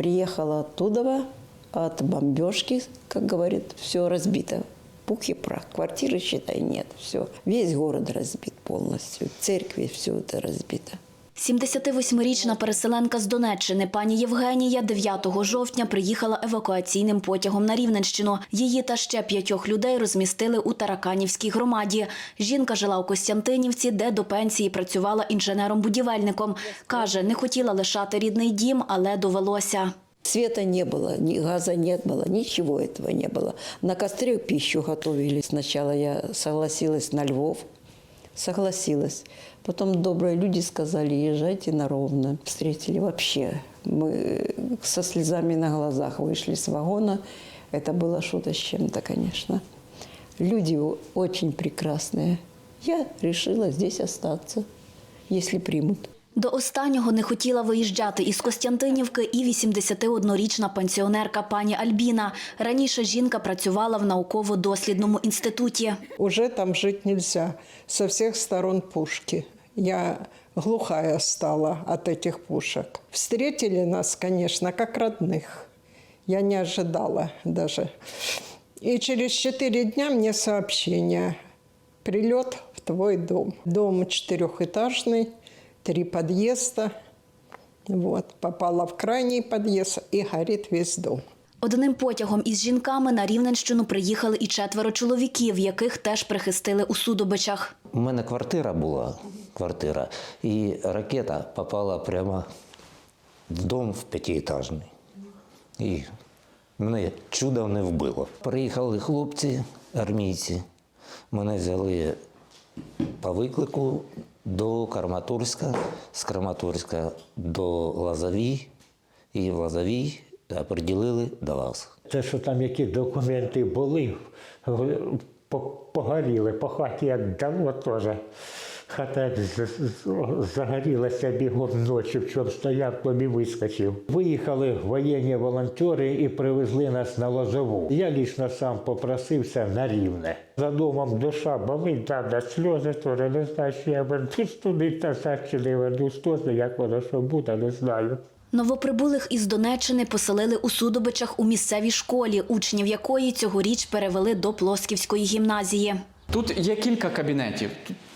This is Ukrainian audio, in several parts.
Приехала оттуда, от бомбежки, как говорит, все разбито. Пух и прах. Квартиры, считай, нет. Все. Весь город разбит полностью. Церкви, все это разбито. 78-річна переселенка з Донеччини пані Євгенія 9 жовтня приїхала евакуаційним потягом на Рівненщину. Її та ще п'ятьох людей розмістили у Тараканівській громаді. Жінка жила у Костянтинівці, де до пенсії працювала інженером-будівельником. Каже, не хотіла лишати рідний дім, але довелося. Света не было, ни газа не было, ничего этого не было. На костре пищу готовили. Сначала я согласилась на Львов, согласилась. Потом добрые люди сказали, езжайте на Ровно. Встретили вообще. Мы со слезами на глазах вышли с вагона. Это было что-то с чем-то, конечно. Люди о- очень прекрасные. Я решила здесь остаться, если примут. До останнього не хотіла виїжджати із Костянтинівки і 81-річна пенсіонерка пані Альбіна. Раніше жінка працювала в науково-дослідному інституті. Уже там жить нельзя. Со всех сторон пушки. Я глухая стала от этих пушек. Встретили нас, конечно, как родных. Я не ожидала даже. И через четыре дня мне сообщение. Прилет в твой дом. Дом четырехэтажный, три подъезда. Вот, попала в крайний подъезд и горит весь дом. Одним потягом із жінками на Рівненщину приїхали і четверо чоловіків, яких теж прихистили у Судобичах. У мене квартира була, квартира, і ракета попала прямо в дом в п'ятиэтажний. І мене чудо не вбило. Приїхали хлопці, армійці. Мене взяли по виклику до Краматорська, з Краматорська до Лазовій, і в Лазовій оприділили до вас. Те, що там які документи були, погоріли по хаті, як давно теж. Хата загорілася бігом ночі, в чому стояв, тобі вискочив. Виїхали воєнні волонтери і привезли нас на Лозову. Я лічно сам попросився на рівне. За домом душа болить, да, да, сльози теж не знаю, що я вернусь туди, та так чи не вернусь, теж, як воно що буде, не знаю. Новоприбулих із Донеччини поселили у Судобичах у місцевій школі, учнів якої цьогоріч перевели до Плосківської гімназії. Тут є кілька кабінетів.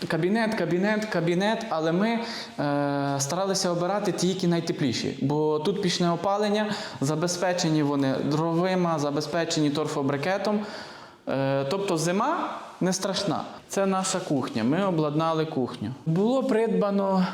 Кабінет, кабінет, кабінет, але ми е, старалися обирати ті, які найтепліші. Бо тут пічне опалення, забезпечені вони дровима, забезпечені торфобрикетом. Е, тобто зима не страшна. Це наша кухня. Ми обладнали кухню. Було придбано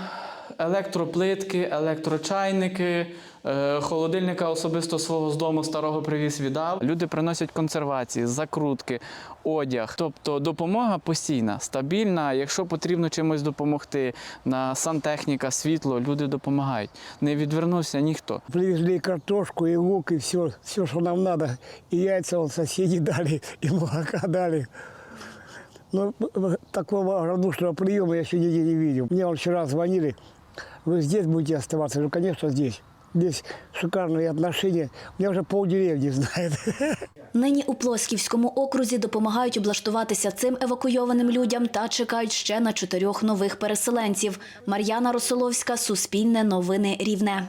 електроплитки, електрочайники. Е, Холодильника особисто свого з дому старого привіз віддав. Люди приносять консервації, закрутки, одяг. Тобто допомога постійна, стабільна. Якщо потрібно чимось допомогти на сантехніка, світло, люди допомагають. Не відвернувся ніхто. Привезли картошку, и лук, и все, все, что нам надо. И яйца вот соседи дали, и молока дали. Э, такого радушного приема я нигде не видел. Мне вот вчера звонили, вы здесь будете оставаться? Ну, конечно, здесь. Здесь шикарні отношения. Я вже полдеревні знает. Нині у Плосківському окрузі допомагають облаштуватися цим евакуйованим людям та чекають ще на чотирьох нових переселенців. Мар'яна Росоловська, Суспільне новини Рівне.